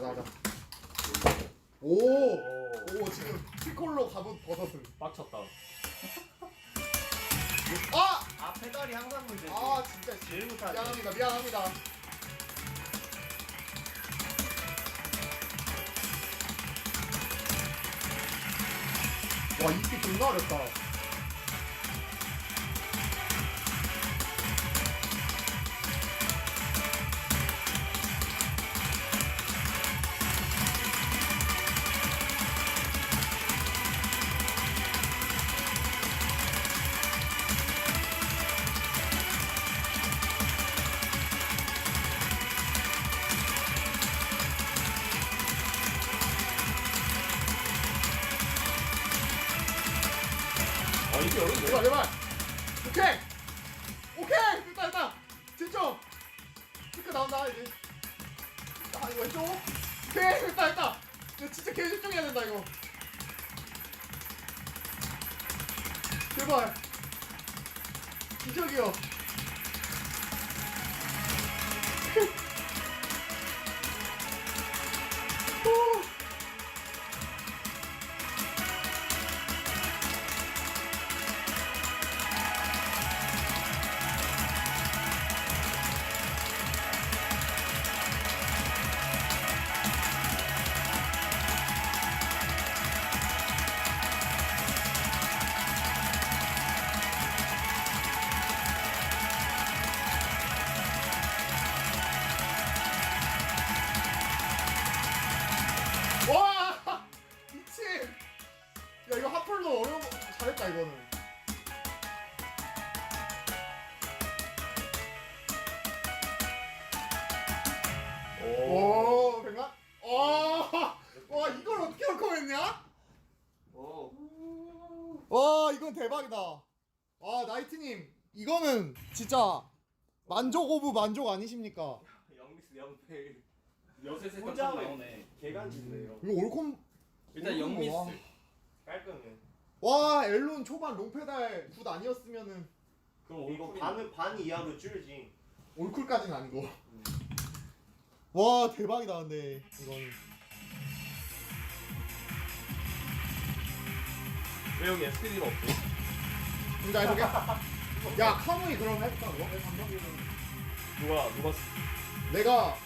가자 가자 오! 오 지금 피콜로 갑옷 벗었음 빡쳤다. 아! 아 페달이 항상 문제지. 아 진짜 제일 못하지. 미안합니다 미안합니다 와 이게 존나 어렵다 아 이게 어려운데? 제발 제발 오케이 오케이 됐다 됐다 진짜 피크 나온다 이제 아 이거 왼쪽 오케이 됐다 됐다 이거 진짜 개 집중해야 된다 이거 제발 기적이요 얼커했냐 오. 와 이건 대박이다 와 나이트님 이거는 진짜 만족 오브 만족 아니십니까 영미스 영페. 여세 세트 혼자 나오네. 개간지인데요. 이거 올콤 일단 와. 영미스. 깔끔해. 와 엘론 초반 롱페달 굿 아니었으면은 그럼 이거 올쿨이- 반은 반 이하로 줄지. 올쿨까지는 아니고 와 대박이다 근데 이거는 왜 여기 SPD가 없지? 진짜 해보게 야 카무이 그럼 해볼까 그거? 누가 누가 내가